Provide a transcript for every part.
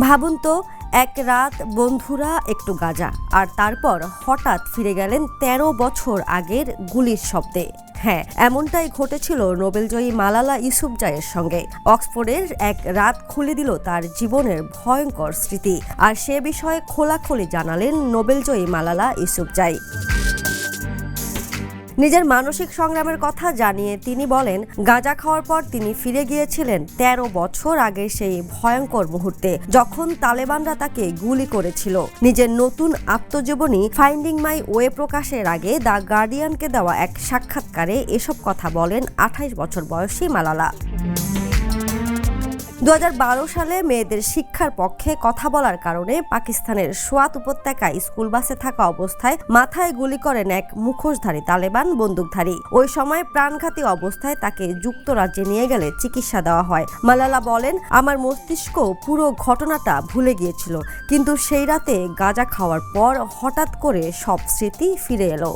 ভাবুন তো, এক রাত বন্ধুরা একটু গাজা, আর তারপর হঠাৎ ফিরে গেলেন ১৩ বছর আগের গুলির শব্দে। হ্যাঁ এমনটাই ঘটেছিল নোবেলজয়ী মালালা ইউসুফজাইয়ের সঙ্গে। অক্সফোর্ডের এক রাত খুলে দিল তার জীবনের ভয়ঙ্কর স্মৃতি, আর সে বিষয়ে খোলাখুলি জানালেন নোবেলজয়ী মালালা ইউসুফজাই নিজের মানসিক সংগ্রামের কথা জানিয়ে তিনি বলেন, গাঁজা খাওয়ার পর তিনি ফিরে গিয়েছিলেন ১৩ বছর আগে সেই ভয়ঙ্কর মুহূর্তে, যখন তালেবানরা তাকে গুলি করেছিল। নিজের নতুন আত্মজীবনী ফাইন্ডিং মাই ওয়ে প্রকাশের আগে দ্য গার্ডিয়ানকে দেওয়া এক সাক্ষাৎকারে এসব কথা বলেন আঠাইশ বছর বয়সী মালালা। দু হাজার বারো সালে মেয়েদের শিক্ষার পক্ষে কথা বলার কারণে পাকিস্তানের সোয়াত উপত্যকায় স্কুল বাসে থাকা অবস্থায় মাথায় গুলি করেন এক মুখোশধারী তালেবান বন্দুকধারী। ওই সময় প্রাণঘাতী অবস্থায় তাকে যুক্তরাজ্যে নিয়ে গেলে চিকিৎসা দেওয়া হয়। মালালা বলেন, আমার মস্তিষ্ক পুরো ঘটনাটা ভুলে গিয়েছিল, কিন্তু সেই রাতে গাঁজা খাওয়ার পর হঠাৎ করে সব স্মৃতি ফিরে এলো।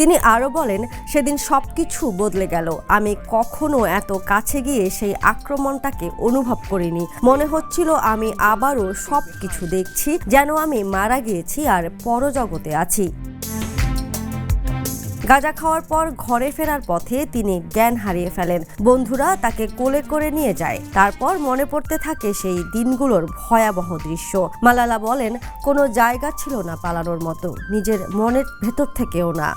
তিনি আরও বলেন, সেদিন সব কিছু বদলে গেল। আমি কখনো এত কাছে গিয়ে সেই আক্রমণটাকে অনুভব করিনি। মনে হচ্ছিল আমি আবারও সব কিছু দেখছি, যেন আমি মারা গিয়েছি আর পরজগতে আছি। গাঁজা খাওয়ার পর ঘরে ফেরার পথে তিনি জ্ঞান হারিয়ে ফেলেন। বন্ধুরা তাকে কোলে করে নিয়ে যায়। তারপর মনে পড়তে থাকে সেই দিনগুলোর ভয়াবহ দৃশ্য। মালালা বলেন, কোনো জায়গা ছিল না পালানোর মতো। নিজের মনের ভেতর থেকেও না।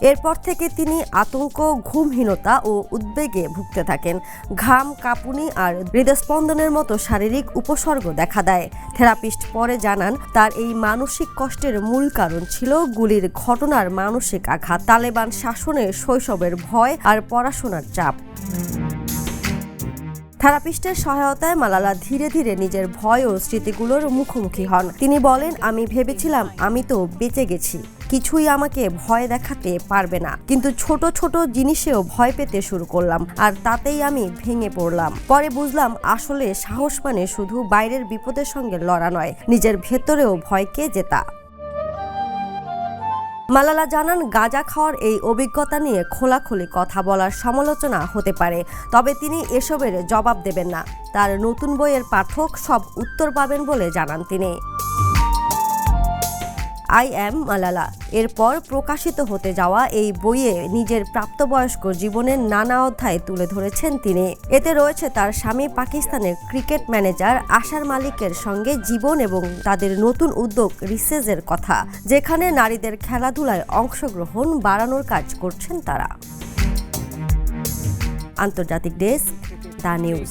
এরপর থেকে তিনি আতঙ্ক, ঘুমহীনতা ও উদ্বেগে ভুগতে থাকেন। ঘাম, কাঁপুনি আর হৃদস্পন্দনের মতো শারীরিক উপসর্গ দেখা দেয়। থেরাপিস্ট পরে জানান, তার এই মানসিক কষ্টের মূল কারণ ছিল গুলির ঘটনার মানসিক আঘাত, তালেবান শাসনে শৈশবের ভয় আর পড়াশোনার চাপ। থেরাপিস্টের সহায়তায় মালালা ধীরে ধীরে নিজের ভয় ও স্মৃতিগুলোর মুখোমুখি হন। তিনি বলেন, আমি ভেবেছিলাম আমি তো বেঁচে গেছি। কিছুই আমাকে ভয় দেখাতে পারবে না। কিন্তু ছোট ছোট জিনিসেও ভয় পেতে শুরু করলাম আর তাতেই আমি ভেঙে পড়লাম। পরে বুঝলাম আসলে সাহস মানে শুধু বাইরের বিপদের সঙ্গে লড়া নয়, নিজের ভেতরেও ভয়কে জেতা। মালালা জানান, গাঁজা খাওয়ার এই অভিজ্ঞতা নিয়ে খোলাখুলি কথা বলার সমালোচনা হতে পারে, তবে তিনি এসবের জবাব দেবেন না। তার নতুন বইয়ের পাঠক সব উত্তর পাবেন বলে জানান তিনি। I am Malala. এরপর প্রকাশিত হতে যাওয়া এই বইয়ে নিজের প্রাপ্তবয়স্ক জীবনের নানা অধ্যায় তুলে ধরেছেন তিনি। এতে রয়েছে তার স্বামী পাকিস্তানের ক্রিকেট ম্যানেজার আশার মালিকের সঙ্গে জীবন এবং তাদের নতুন উদ্যোগ রিসেজের কথা, যেখানে নারীদের খেলাধুলায় অংশগ্রহণ বাড়ানোর কাজ করছেন তারা। আন্তর্জাতিক ডেস্ক দ্য নিউজ।